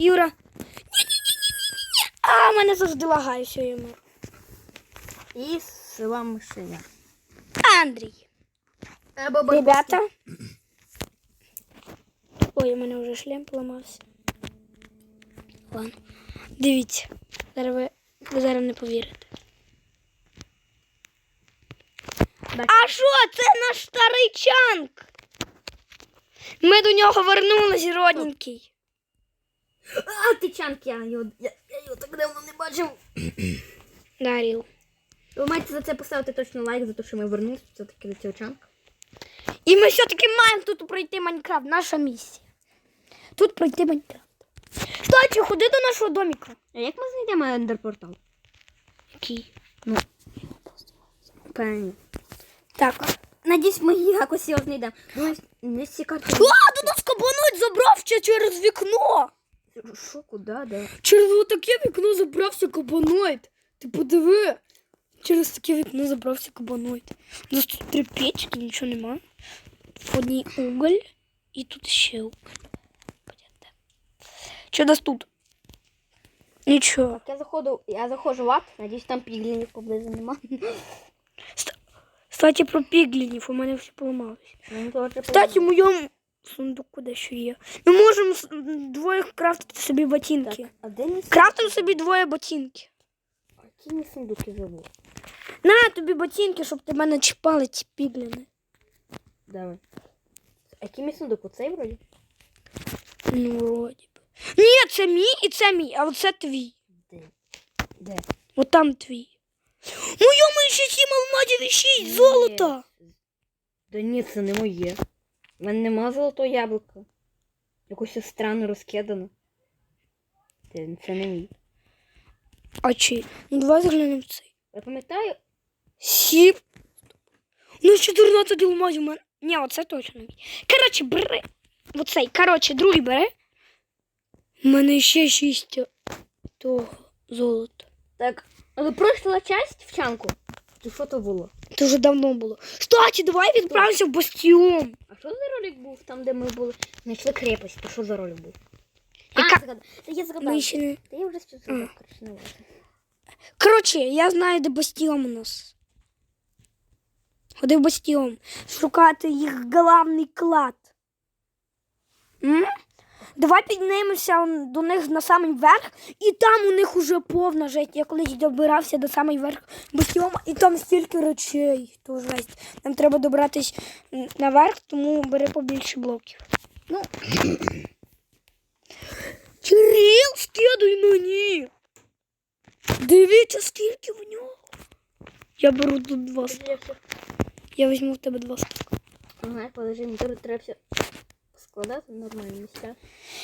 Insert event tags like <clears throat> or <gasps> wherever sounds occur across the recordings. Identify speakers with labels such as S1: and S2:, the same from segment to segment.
S1: Юра. Ні-ні-ні-ні-ні. А, мене завжди лагає, все йому.
S2: І сила мишеня.
S1: Андрій. Ребята. Ой, у мене вже шлем поламався. Ладно. Дивіться. Зараз ви, ви зараз не повірите. А що, це наш старий чанк? Ми до нього вернулись, родненький.
S2: А, ти чанк, я його, я, я його так давно не бачив. <clears throat>
S1: Даріл.
S2: Ви маєте за це поставити точно лайк, за те, що ми вернулися все-таки до цього чанка.
S1: І ми все-таки маємо тут пройти Майнкрафт. Наша місія. Тут пройти Майнкрафт. Кстати, ходи до нашого домика.
S2: А як ми знайдемо ендерпортал?
S1: Який?
S2: Певні.
S1: Так.
S2: Надіюсь, ми якось його знайдемо. Думаю, не всі карти.
S1: А, до нас кабануть забрався через вікно.
S2: Що, куди, де?
S1: Через таке вікно забрався кабаноїд. Ти подиви. Через таке вікно забрався кабаноїд. У нас тут три печки, нічого нема. В одній уголь і тут ще уголь. Понятно. Що у нас тут? Нічого.
S2: Я заходу, я заходжу в ад, надіюсь, там піглінів поблизу нема.
S1: Кстати, про піглінів у мене все поламалось.
S2: Мені теж
S1: Кстати, в моєму сундуку дещо є. Ми можемо с- двоє крафтити собі ботинки.
S2: Так, а де мій
S1: Крафтимо собі двоє ботинки.
S2: А Які мій сундуки забув?
S1: На тобі ботинки, щоб тебе не чіпали ці пігліни.
S2: Давай. А який мій сундук? Оцей вроді?
S1: Ну, вроді би. Ні, це мій і це мій, а оце твій.
S2: Де? Де?
S1: От там твій. Ну йому ще сім алмазів і шість
S2: Ні.
S1: золота.
S2: Да ні, це не моє. У мене нема золотого яблука. Якось все странно розкидано. Це, не мій.
S1: А чи? Ну давай заглянемо в цей.
S2: Я пам'ятаю,
S1: Сім. Ну, 14 алмазів у мене. Ні, оце точно. Коротше, бери. Оцей. Коротше, другий бери. У мене ще шість того золота.
S2: так, але пройшла часть в чанку. Чи що то було?
S1: Це вже давно було. Кстати, давай відправимося в бастіон.
S2: Що за ролик був там, де ми були? Знайшли крепость, то що за ролик був?
S1: Яка-
S2: А, згадав. Та я згадав.
S1: Ми ще не...
S2: Та я вже все згадав, коротше, не важно.
S1: Коротше, я знаю, де бастіом у нас. Ходи в бастіом. Шукати їх головний клад. М? Давай піднімемося до них на самий верх, і там у них уже повна жесть. Я колись добирався до самий верх бастіома, і там стільки речей. То жесть. Нам треба добратись наверх, тому бери побільше блоків. Ну. <clears throat> Кирил, скидуй мені. Дивіться, скільки в нього. Я беру тут два. ст-
S2: Я
S1: візьму в тебе два стака.
S2: Ага, подожди, мені треба все складати в нормальні місця.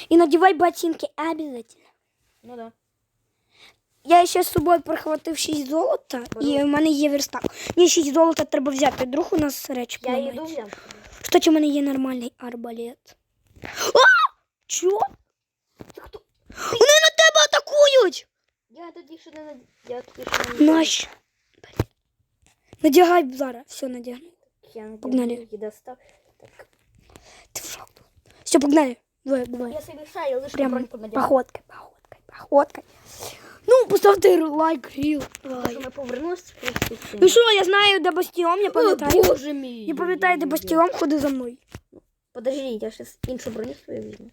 S1: І надівай ботинки обов'язково.
S2: Ну да.
S1: Я ще з собою прихватив 6 золота, і в мене є верстак. Ні, 6 золота треба взяти. Вдруг у нас речі
S2: Я їду взяв.
S1: Кстати, у мене є нормальний арбалет. А! Чо?
S2: Ти хто?
S1: Вони на тебе атакують!
S2: Я тоді ще не над... Я тоді ще не
S1: Наш. Надягай зараз. Все, надягну.
S2: Я
S1: Погнали.
S2: достав. Так.
S1: Ти в шоку. Все, погнали. Двоє, двоє.
S2: Я собі шаю, лише
S1: Прям походкой, походкой, походкой. Ну, поставте лайк, ріл. Давай.
S2: Принципі.
S1: Ну що, я знаю, де бастіон, я пам'ятаю.
S2: боже мій.
S1: Я пам'ятаю, де бастіон, ходи за мною.
S2: Подожди, я зараз іншу броню свою візьму.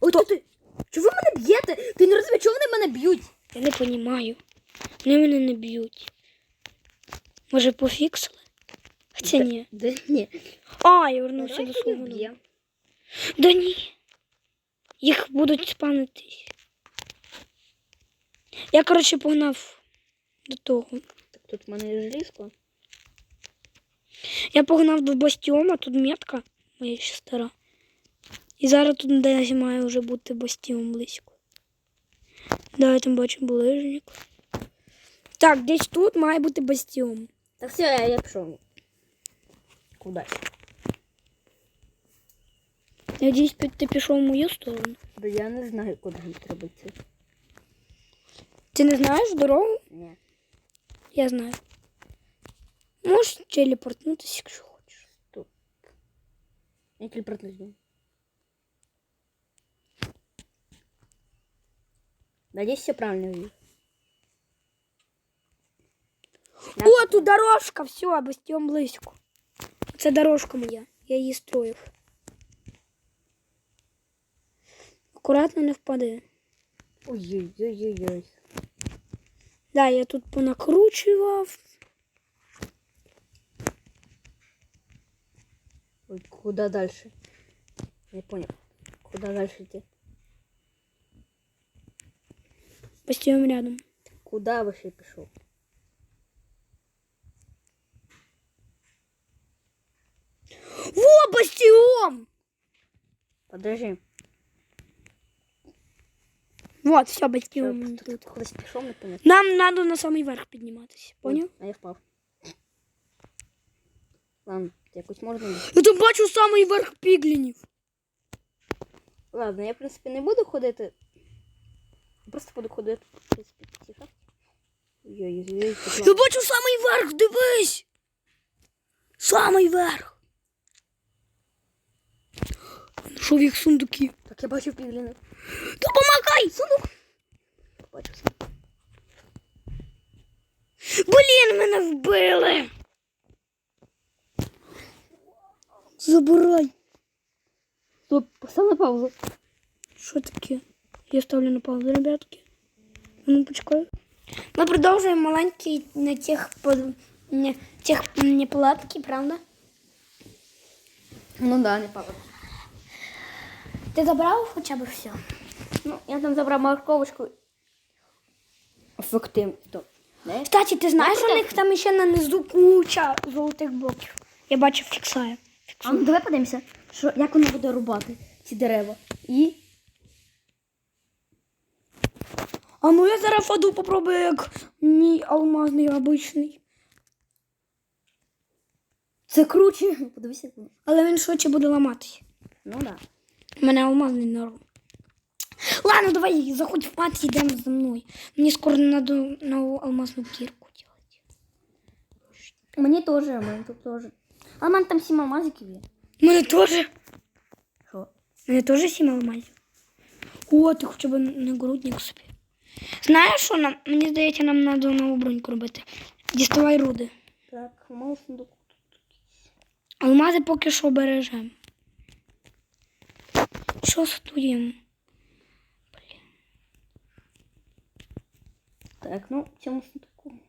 S2: Ой, ти, ти. Чого ви мене б'єте? Ти не розумієш, чого вони мене б'ють?
S1: Я не розумію. Вони мене не б'ють. Може, пофіксили? Хоча ні.
S2: Да ні.
S1: А, я вернувся до свого. Да ні. Їх будуть спамитись. Я, коротше, погнав до того.
S2: Так тут в мене є желізко.
S1: Я погнав до бастіома, тут метка моя ще стара. І зараз тут десь має вже бути бастіон близько. Да, я там бачу булижник. Так, десь тут має бути бастіон.
S2: Так все, я, я пішов. Кудись.
S1: Надіюсь, пі- ти пішов в мою сторону.
S2: Да я не знаю, куди мені треба йти.
S1: Ти не знаєш дорогу?
S2: Ні.
S1: Я знаю. Можеш телепортнутися, якщо хочеш.
S2: Я телепортнусь. Надеюсь, все правильно вижу.
S1: О, тут дорожка, все, бастіон близько. Це дорожка моя. Я її строїв. Акуратно не впади.
S2: Ой-ой-ой-ой.
S1: Да, я тут понакручував.
S2: Ой, куда дальше? Не понял. Куда дальше идти?
S1: Бастіон рядом.
S2: Куда вообще пішов?
S1: Во, бастіон!
S2: Подожди.
S1: Вот, все,
S2: Що,
S1: бастіон
S2: тут
S1: тут.
S2: кудись пішов, не понятно.
S1: Нам надо на самий верх підніматися. Поняв?
S2: А я впав. Ладно, якось можна.
S1: Я там бачу самий верх піглінів.
S2: Ладно, я в принципі не буду ходити. Просто буду ходити, в принципі, тихо. Ой-ой-ой, тут
S1: Я бачу самий верх, дивись! Самий верх. Знайшов їх сундуки.
S2: Так я бачу півліни.
S1: Допомагай! Сундук!
S2: Бачу сам.
S1: Блін, мене вбили. Забирай.
S2: Стоп, постав на паузу.
S1: Що таке? Я ставлю на паузу, ребятки. А Ну, почекай. Ми продовжуємо маленький на тех, не, тех не палатки, правда?
S2: Ну да, не пауза.
S1: Ти забрав хоча б все?
S2: Ну, я там забрав морковочку. Не?
S1: Кстати, ти знаєш, у них там ще на низу куча золотих блоків. Я бачив фіксаю.
S2: А ну давай подивимося, що, як воно буде рубати ці дерева. І.
S1: А ну я зараз воду попробую, як мій алмазний обичний.
S2: Це круче. Подивися.
S1: Але він швидше буде ламатися.
S2: Ну да.
S1: У мене алмазний норм. Ладно, давай заходь в мат, йдемо за мною. Мені скоро надо нову алмазну кірку робити.
S2: Мені теж, мені тут теж. А в мене там сім алмазиків є.
S1: Мене теж.
S2: Що?
S1: Мене теж сім алмазів. О, ти хоча б нагрудник собі. Знаєш, що нам? Мені здається, нам треба нову броньку робити. Діставай руди.
S2: Так, моєму сундуку.
S1: Алмази поки що бережемо. Що стуємо?
S2: Так, ну, в цьому сундуку.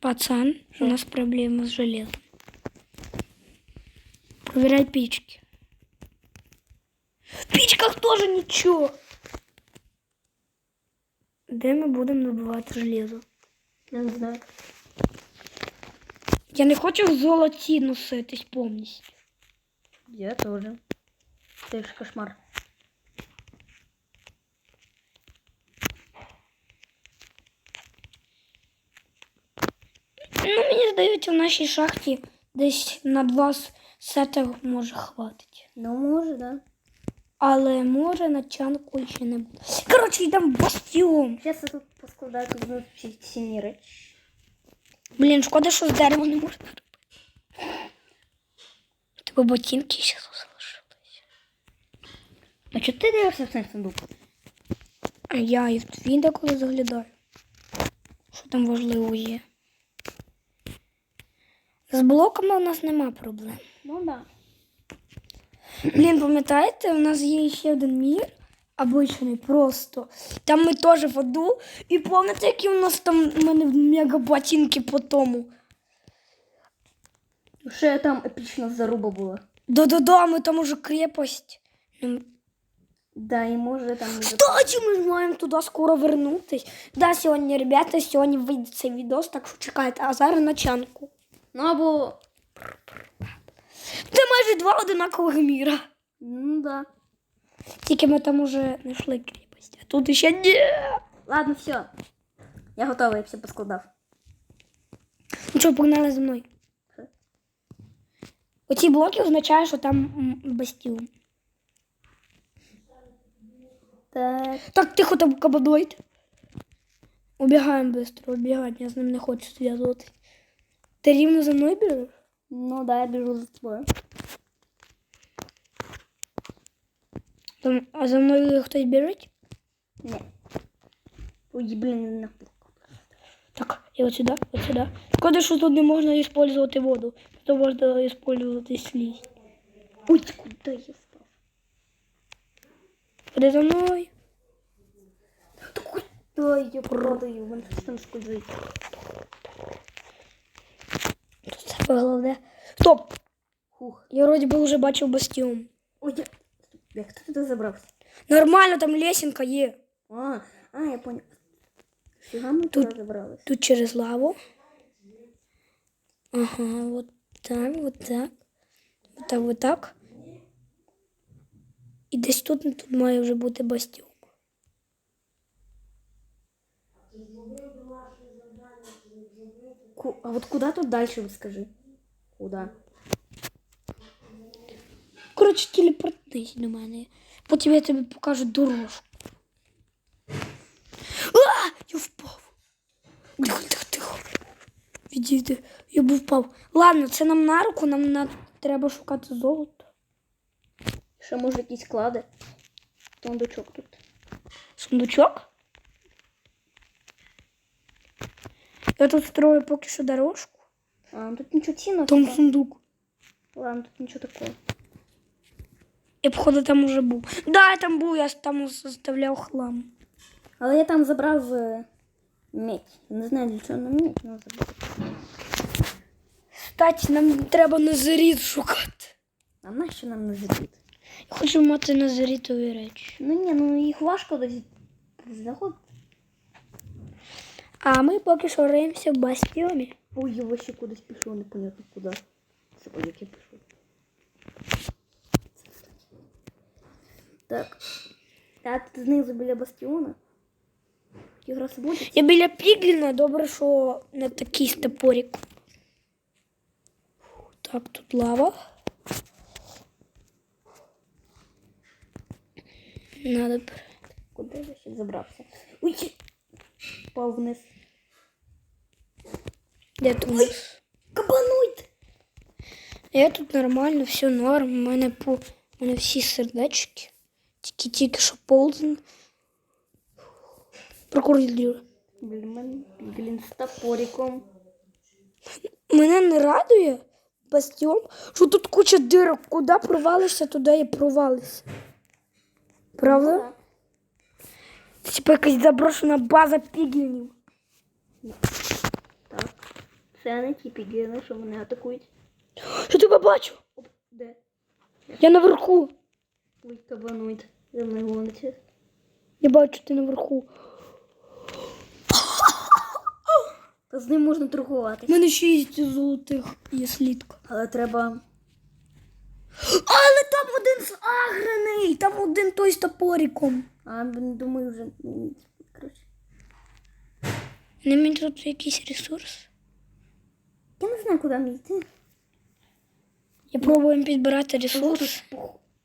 S1: Пацан, у нас проблема з железом. Проверяй печки. В печках теж нічого. Де ми будемо набивати железо?
S2: Я не знаю.
S1: Я не хочу в золоті носитись повністю.
S2: Я теж. Це ж кошмар.
S1: Ну, мені здається, в нашій шахті десь на два сета може хватить.
S2: Ну, може, да.
S1: Але може на чанку ще не буде. Коротше, йдемо в бастіон.
S2: Зараз я тут поскладаю цінні речі.
S1: Блін, шкода, що з дерева не можна робити. Тебе ботинки ще залишились.
S2: А чого ти дивишся в цей сундук?
S1: А я і в твій деколи заглядаю. Що там важливо є. З блоками у нас нема проблем.
S2: Ну, да.
S1: Блін, пам'ятаєте, у нас є ще один мір, обичний просто. Там ми теж в аду. І пам'ятаєте, які у нас там у мене мега ботинки по тому.
S2: Ще там епічна заруба була.
S1: Да-да-да, ми там уже крепость.
S2: Да, і може там...
S1: Кстати, ж маємо туди скоро вернутись. Да, сьогодні, ребята, сьогодні вийде цей відос, так що чекайте, а зараз на чанку.
S2: Ну, або...
S1: Це майже два одинакових міра.
S2: Ну, да.
S1: Тільки ми там уже знайшли крепость, а тут ще ні.
S2: Ладно, все. Я готовий, я все поскладав.
S1: Ну що, погнали за мною. Оці блоки означають, що там бастіон.
S2: Так.
S1: Так, тихо там кабадойт. Убігаємо швидко, убігаємо, я з ним не хочу зв'язуватись. Ти рівно за мною біжиш?
S2: Ну, да, я біжу за тобою.
S1: Там, а за мною хтось біжить?
S2: Ні. Ой, блін, на
S1: Так, і от сюди, от сюди. Шкода, що тут не можна використовувати воду. Тут можна використовувати слізь.
S2: Ой, куди я?
S1: Ходи за мною.
S2: Та куди я падаю? Вон щось там скользить.
S1: Тут саме головне. Стоп!
S2: Хух.
S1: Я вроді би вже бачив бастіон.
S2: Ой, я... Як хто туди забрався?
S1: Нормально, там лесенка є.
S2: А, а, я понял. Фіга ми
S1: Тут-
S2: туди забрались.
S1: Тут через лаву. Ага, вот так, вот так. Вот так, вот так. І десь тут, тут має вже бути бастіон.
S2: Ку... А вот куда тут дальше, скажи? Куда?
S1: Коротше, телепортнись до мене. Потім я тобі покажу дорожку. А! Я впав. Тихо, тихо, тихо. Відійди, я був впав. Ладно, це нам на руку, нам на... треба шукати золото.
S2: Ще може якісь клади? Тондучок тут.
S1: Сундучок. Я тут строю поки що дорожку.
S2: А, ну тут нічого цінного.
S1: Там сундук.
S2: Ладно, тут нічого такого.
S1: Я, походу, там уже був. Да, я там був, я там заставляв хлам.
S2: Але я там забрав е, медь. Не знаю, для чого нам медь, але забрав.
S1: Кстати, нам треба назаріт шукати.
S2: А нащо нам не звідти?
S1: Я хочу мати назарітові речі.
S2: Ну ні, ну їх важко знаходити.
S1: А ми поки що риємося в бастіомі.
S2: Ой, я вообще кудись пішов, непонятно куди. Це як я пішов. Так. А тут знизу біля бастіона. Якраз буде.
S1: Я біля Пігліна, добре, що не такий з топорик. Так, тут лава. Надо.
S2: Куди я ще забрався? Ой, чи- вниз.
S1: Де тут?
S2: Ой. Кабануйте!
S1: Я тут нормально, все норм. У мене по у мене всі сердечки. Тільки тільки що ползен.
S2: Блін, мене піглін з топориком.
S1: Мене не радує бастіон, що тут куча дирок. Куди провалишся, туди і провалишся. Правда? Це типа якась заброшена база піглінів.
S2: Так. Це не ті пігліни, що мене атакують.
S1: Я тебе бачу.
S2: Де?
S1: Я наверху.
S2: Ой, кабануйте. За мною гониться.
S1: Я бачу, ти наверху.
S2: Та з ним можна
S1: У
S2: торгувати.
S1: мене шість золотих є слідка.
S2: Але треба.
S1: Але там один заграний, там один той з топориком.
S2: А, думаю, вже. Коротше.
S1: Не мені тут якийсь ресурс.
S2: Я не знаю, куди мені йти.
S1: Я пробую підбирати ресурс.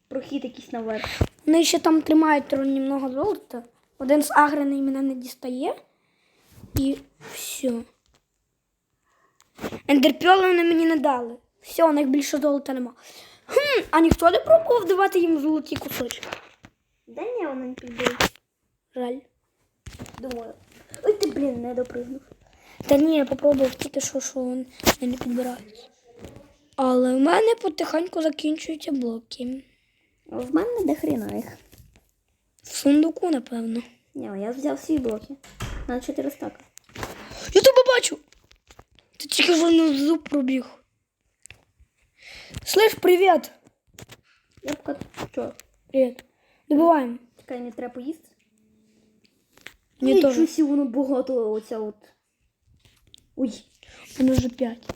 S2: прохід якийсь наверх.
S1: Вони ще там тримають трохи немного золота. Один з агрений мене не дістає. І все. Ендерпьоли вони мені не дали. Все, у них більше золота нема. Хм, а ніхто не пробував давати їм золоті кусочки.
S2: Да ні, вони не підуть.
S1: Жаль.
S2: Думаю. Ой, ти, блін, не допригнув.
S1: Та ні, я попробував тільки що, що вони не підбираються. Але в мене потихеньку закінчуються блоки.
S2: В мене де хрена їх.
S1: В сундуку, напевно.
S2: Ні, я взяв всі блоки. На 4 стака.
S1: Я тебе бачу. Ти тільки що на зуб пробіг. Слышь, привіт.
S2: Я поки що?
S1: Привіт. Добиваємо.
S2: Чекай, не треба поїсти.
S1: Мені теж.
S2: сі воно багато оця от. Ой,
S1: У мене вже п'ять.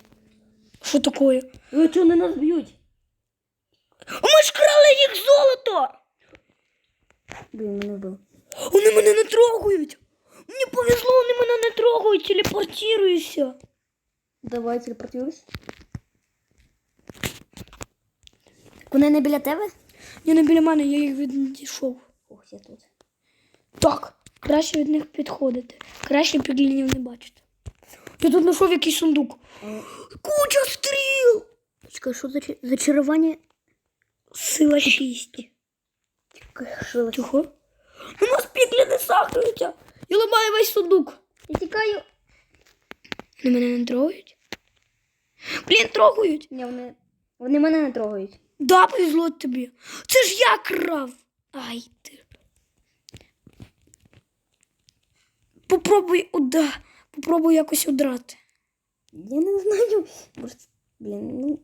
S1: Що таке?
S2: ви чого не нас б'ють?
S1: Ми ж крали їх золото!
S2: Блін, мене вбив.
S1: Вони мене не трогають. Мені повезло, вони мене не трогають, телепортуюся.
S2: Давай телепортуюсь. Вони не біля тебе?
S1: Ні, не біля мене, я їх відійшов.
S2: Ох, я тут.
S1: Так, краще від них підходити. Краще піглінів не бачити. Я тут знайшов якийсь сундук. Куча стріл!
S2: Чекай, що за зачарування?
S1: Сила шість.
S2: Чекай, шилась.
S1: Тихо. У нас піклі не сахаються. Я ламаю весь сундук.
S2: Я тікаю.
S1: Вони мене не трогають. Блін, трогають.
S2: Ні, вони, вони мене не трогають.
S1: Да, повезло тобі. Це ж я крав. Ай ти. Попробуй уда. Попробуй якось удрати.
S2: Я не знаю. Може, блін, ну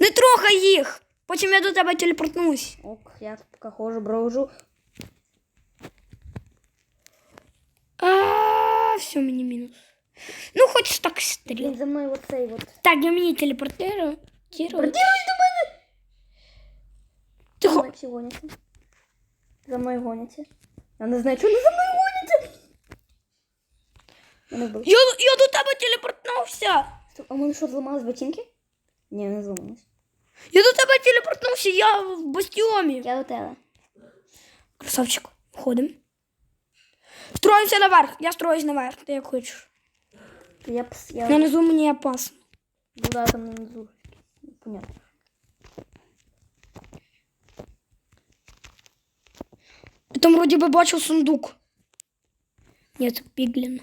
S1: Не трогай їх. Потім я до тебе телепортнусь.
S2: ок, я тут поки ходжу, брожу.
S1: А, все, мені мінус. Ну, хоч так
S2: Блін,
S1: стріл.
S2: за мною оцей от.
S1: Так, я мені телепортирую.
S2: До мене! За
S1: Тихо.
S2: мною всі гоняться. За мною гоняться. Я не знаю, вони за мною гоняться. Мене вбили.
S1: Я, я до тебе телепортнувся.
S2: Стоп, А в мене що, зламались ботинки? Ні, не зламались.
S1: Я до тебе телепортнувся, я в бастіомі.
S2: Я до тебе.
S1: Красавчик, ходимо. Строїмося наверх. Я строюсь наверх, ти як хочеш.
S2: Я пс, я
S1: Нанизу мені опасно.
S2: була там внизу. Понятно.
S1: Я там вроді би бачив сундук. Ні, це піглін.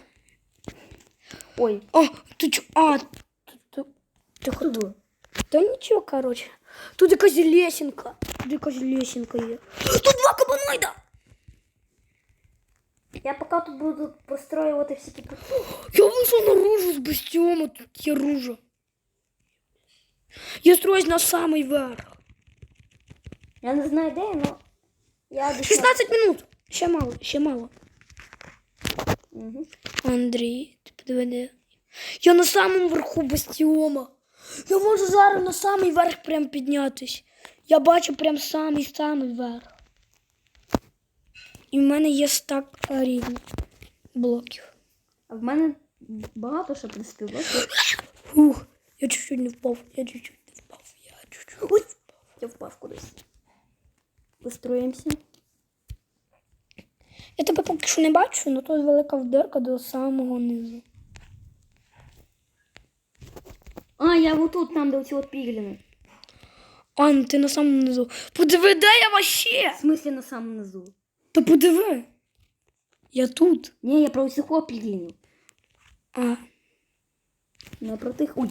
S2: Ой,
S1: О, ти чо? А, тут, тут,
S2: що це було?
S1: Та нічого, коротше. Тут якась лесенка. Тут якась лесенка є. <gasps> Тут два кабаноїда!
S2: Я поки тут буду построювати всякі пути. <gasps>
S1: Я вийшов наружу з бастіома, тут є ружа. Я строюсь на самий верх.
S2: Я не знаю де, але я десь...
S1: 16 минут. Ще мало, ще мало.
S2: Угу.
S1: Андрій, ти подивини. Я на самому верху бастіома. Я можу зараз на самий верх прям піднятись. Я бачу прям самий самий верх. І в мене є стак рівних блоків.
S2: А в мене багато що принципі блоків.
S1: Ух, я чуть-чуть не впав, я чуть-чуть не впав, я чуть-чуть.
S2: Ой, я впав кудись. Построїмося.
S1: Я тебе поки що не бачу, але тут велика вдирка до самого низу.
S2: А, я вот тут, там, де оці от пігліни.
S1: А, ну ти на самому низу. Подиви, де я вообще?
S2: В смислі на самому низу.
S1: Та подиви. Я тут.
S2: Ні, я про усіх піглінів.
S1: А,
S2: Не про тих. Ой.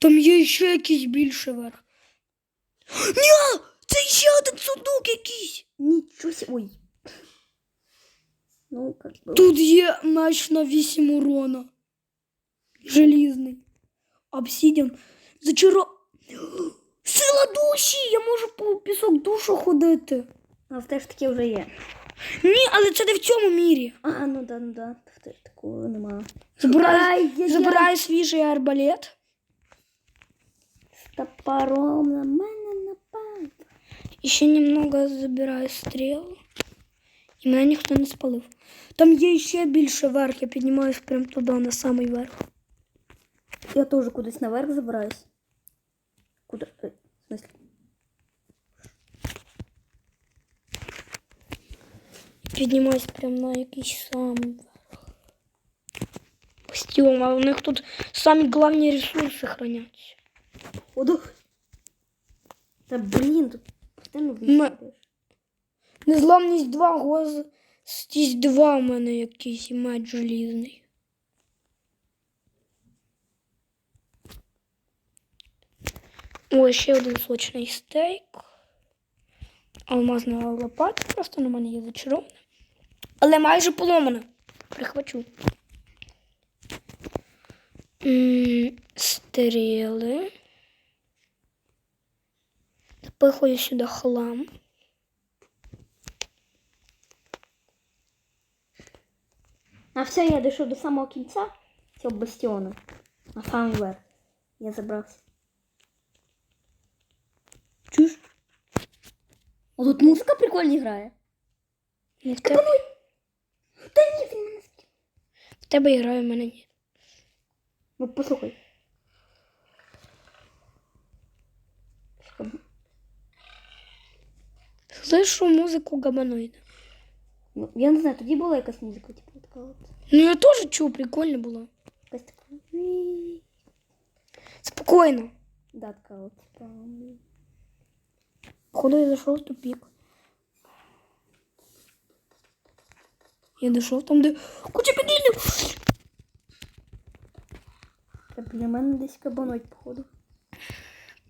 S1: Там є ще якийсь більший верх. Ні! Це ще один сундук якийсь.
S2: Нічого сі. Ой. Ну, как би.
S1: Тут є меч на 8 урона. Желізний. Обсідіан. Зачаро... Сила душі! Я можу по пісок душу ходити.
S2: А в теж таке вже є.
S1: Ні, але це не в цьому мірі.
S2: А, ну да, ну да. В теж такого нема.
S1: Забираю,
S2: Ай, я-
S1: забираю свіжий арбалет.
S2: З топором на мене напав.
S1: Еще немного забираю стріл. І мене ніхто не спалив. Там є ще більше верх, я піднімаюсь прямо туди, на самий верх.
S2: Я теж кудись наверх забираюсь. Куди? Е, В смислі?
S1: Піднімаюсь прямо на якийсь самий верх. Бастіон, а у них тут самі головні ресурси храняться.
S2: О. Та блін, тут постійно
S1: М-
S2: вийшов.
S1: Незламність 2, гостість 2 у мене якийсь і меч желізний. Ой, ще один сочний стейк. Алмазна лопата просто на мене є зачарована. Але майже поломана. Прихвачу. М, Стріли. Запихую сюди хлам.
S2: А все, я дійшов до самого кінця цього бастіону. На верх. Я забрався.
S1: Чуєш?
S2: О, тут музика прикольно грає.
S1: Не в тебе,
S2: Та ні, він мене
S1: в тебе грає, в мене ні.
S2: Ну, послухай.
S1: Слышу музику габаноїда.
S2: Ну, я не знаю, тоді була якась музика, типу, така от.
S1: Ну я теж чув, прикольно було.
S2: Якась така. «Вій».
S1: Спокійно.
S2: Да, така от, типа.
S1: Походу я зайшов в тупик. Я дійшов там, де куча підлів.
S2: Та біля мене десь кабануть, походу.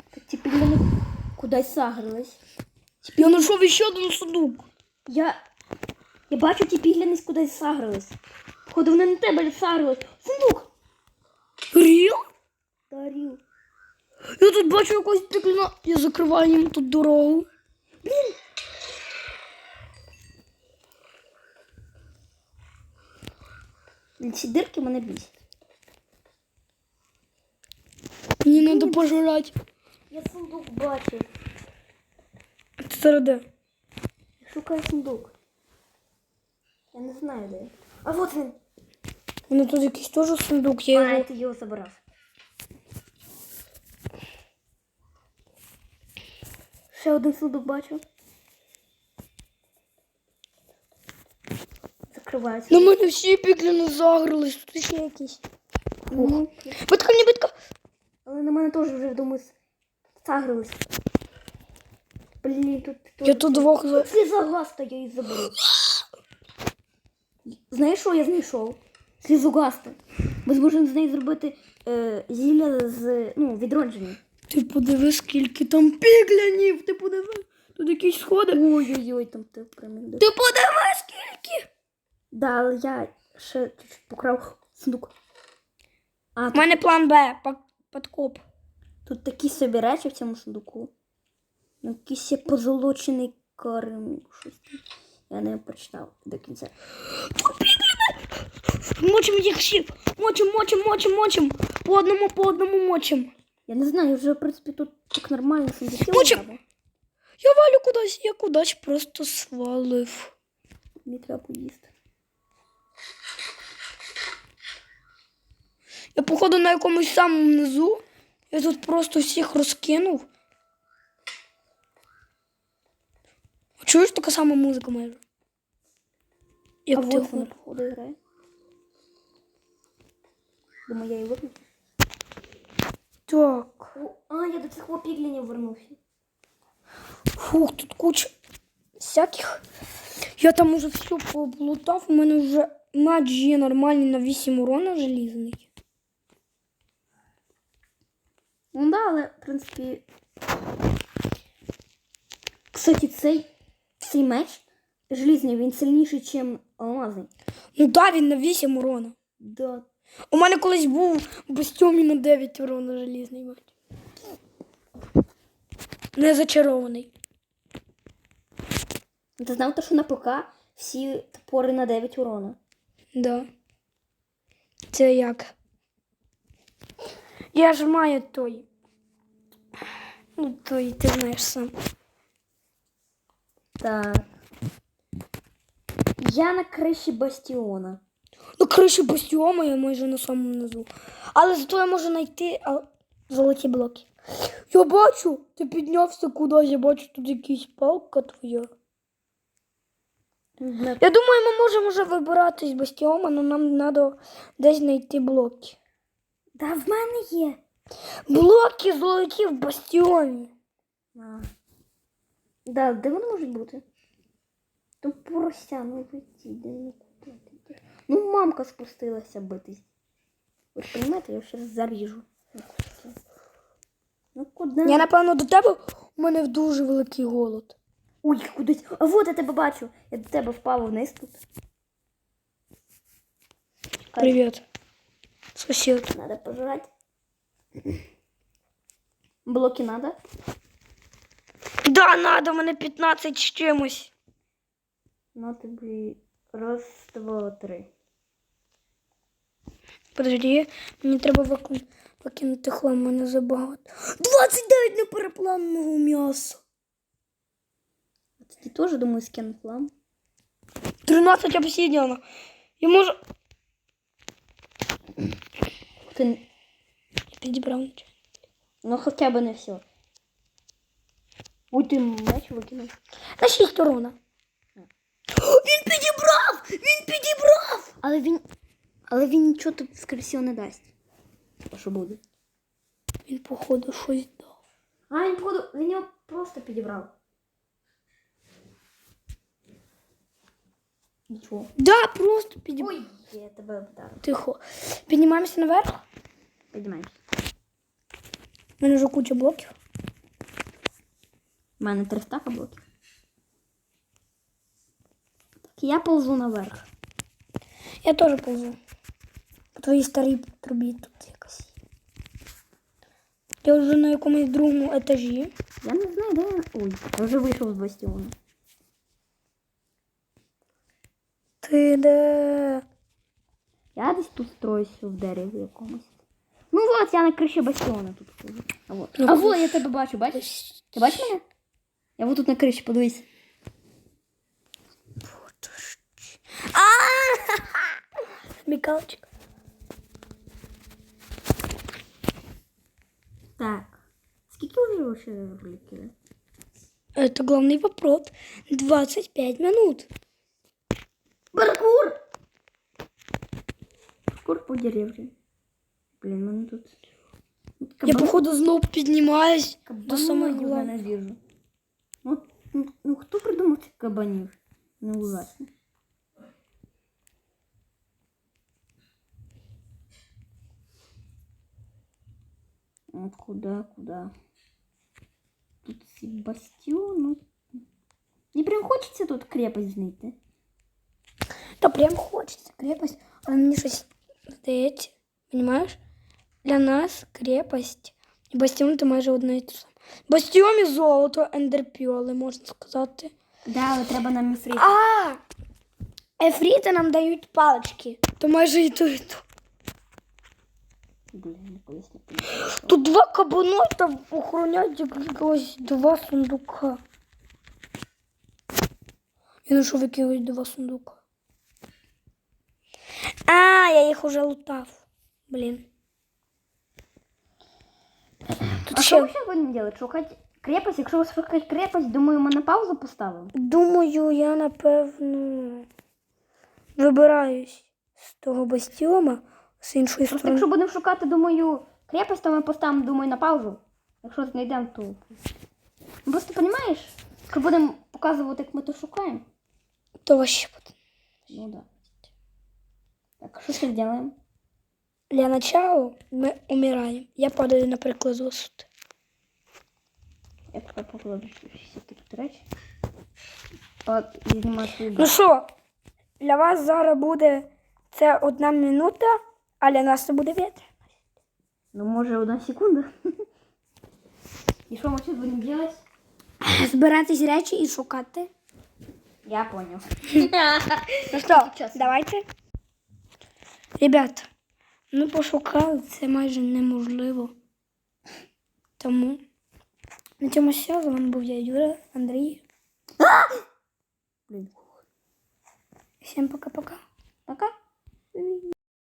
S2: Так ці підляни кудись сагрились.
S1: Я знайшов ще один сундук.
S2: Я. Я бачу, ті підлянись кудись сагрились. Походу, вони на тебе сагрились. Сундук!
S1: Ріл?
S2: Дарів.
S1: Я тут бачу якось пікліна. Я закриваю їм тут дорогу.
S2: Ці дирки мене бісять.
S1: Мені треба пожирати.
S2: Я сундук бачу.
S1: Зараз де?
S2: Сундук. Я не знаю де. А от він.
S1: У мене тут якийсь теж сундук, я
S2: А,
S1: його.
S2: ти його забрав. Ще один сундук бачу. Закривається.
S1: На мене всі пікліни загрились, тут ще якісь.
S2: Ну,
S1: Битка, не битка.
S2: Але на мене теж вже думаю сагрились. Блін, тут
S1: Я тут двох.
S2: Це я її заберу. Знаєш, що я знайшов? Слізугаста. Ми зможемо з неї зробити е, зілля з ну, відродження.
S1: Ти подиви, скільки там піглянів, ти подиви. Тут якісь сходи.
S2: Ой-ой-ой, там ти прям.
S1: Ти подиви, скільки.
S2: Да, але я ще чуть-чуть покрав сундук. А,
S1: У мене план Б, подкоп.
S2: тут такі собі речі в цьому сундуку. Ну, Якийсь позолочений. Щось там. Я не прочитав до кінця.
S1: Мочим їх всіх. Мочим, мочим, мочим, мочим. По одному, по одному мочим.
S2: Я не знаю, вже, в принципі, тут так нормально сундуків.
S1: Мочим. Я валю кудись, я кудись просто свалив.
S2: Мені треба поїсти.
S1: Я походу на якомусь самому низу. Я тут просто всіх розкинув. Чуєш така сама музика майже? Як
S2: а
S1: ти
S2: вот вона, походу, грає. Думаю, я її виключу.
S1: Так.
S2: А, я до цих піглінів вернувся.
S1: Фух, тут куча всяких. Я там уже все поблутав. У мене вже матч є нормальний на 8 урона желізний.
S2: Ну да, але, в принципі. Кстати, цей, цей меч желізний, він сильніший, ніж алмазний.
S1: Ну да, він на 8 урона.
S2: Да.
S1: У мене колись був бастіомі на 9 урона желізний матч. Не зачарований.
S2: Ти знав, те, що на ПК всі топори на 9 урона.
S1: Да. Це як? Я ж маю той. Ну, той, ти знаєш сам.
S2: Так. Я на криші бастіона.
S1: На криші бастіома я майже на самому низу. Але зато я можу знайти а, золоті блоки. Я бачу, ти піднявся кудись, я бачу тут якась палка твоя. Я думаю, ми можемо вже вибиратись з бастіома, але нам треба десь знайти блоки.
S2: Да, в мене є.
S1: Блоки золоті в бастіоні.
S2: А. Да, де вони можуть бути? Там порося, ну леті, де ну куди? Ну, мамка спустилася битись. Ви ж розумієте, я зараз заріжу. Ну, куди?
S1: Я, напевно, до тебе у мене дуже великий голод.
S2: Ой, кудись. А вот я тебе бачу. Я до тебе впав вниз тут.
S1: Привіт. Сусід.
S2: Надо пожрать. Блоки надо?
S1: Да, надо, мене 15 з чимось.
S2: На тобі. Раз, два, три.
S1: Подожди, мені треба викин... викинути хлам, мене забагато. 29 непереплавленого м'яса.
S2: А Тоді теж, думаю, скину план.
S1: 13 обсидіана. Я можу.
S2: Ти...
S1: Я підібрав нічого.
S2: Ну хоча б не все. Ой, ти меч викинув.
S1: На 6 урона. Він підібрав! <gasps> Він підібрав!
S2: Але він. Але він нічого тобі, скоріше всього, не дасть. А що буде?
S1: Він, походу, щось дав.
S2: А, він, походу, він його просто підібрав. Нічого.
S1: Да, просто підійм...
S2: Ой, я тебе вдарив.
S1: Тихо. Піднімаємося наверх.
S2: Піднімаємось.
S1: У мене вже куча блоків.
S2: У мене 300 блоків. Так, я ползу наверх.
S1: Я теж повзу. По твоїй старій трубі тут якось. Я вже на якомусь другому етажі.
S2: Я не знаю, де я. Ой, я вже вийшов з бастіону.
S1: Ти де?
S2: Я десь тут строюся в дереві якомусь. Ну от, я на криші бастіону тут. А вот.
S1: Ну,
S2: а вот, я тебе бачу, бачиш? Ти бачиш мене? Я вот тут на криші, подивись.
S1: Смікалочка. <laughs>
S2: Так. Скільки вже вообще влетіли?
S1: Это главный вопрос. 25 минут.
S2: Паркур! Паркур по деревні. Блін, мене тут.
S1: Я, походу, знов піднімаюсь до
S2: Кабани
S1: самого
S2: я
S1: головного.
S2: ненавижу. Ну, ну, ну хто придумав цих кабанів? Ну, ужасно. От куда, куда? Тут ці бастіону. Мені прям хочеться тут крепость знайти.
S1: Та прям хочеться крепость, але мені щось здається, понимаєш? Для нас крепость і бастіон це майже одне і те саме. Бастіон і золото, ендерпіоли, можна сказати.
S2: Да, але треба нам міфрит.
S1: А! Ефріти нам дають палички. То майже і то, і то.
S2: Блін, колись не помітила.
S1: Тут два кабани там охороняють якогось два сундука. Я знайшов якихось два сундука. А, я їх уже лутав. Блін. Тут
S2: А
S1: ще,
S2: що ми ще будемо робити? Шукати крепость? Якщо ви шукати крепость, думаю, ми на паузу поставимо.
S1: думаю, я напевно вибираюсь з того бастіома з іншої
S2: Просто
S1: сторони.
S2: якщо будемо шукати, думаю, крепость, то ми поставимо, думаю, на паузу. Якщо знайдемо, то. Ну, Просто розумієш, якщо будемо показувати, як ми то шукаємо.
S1: То вообще буде.
S2: Ну да. Так, що ще зробимо?
S1: Для начала ми умираємо. Я падаю, наприклад, з висоти.
S2: Я поки покладу всі речі. От,
S1: Ну що, для вас зараз буде це одна минута, а для нас це буде вітер.
S2: Ну, може, одна секунда. І що ми зараз будемо робити?
S1: Збиратись речі і шукати.
S2: Я понял.
S1: Ну що, давайте. Ребята, ми пошукали, це майже неможливо. Тому на цьому все. З вами був я Юра, Андрій. <gasps>
S2: Блін.
S1: Всім пока-пока.
S2: Пока.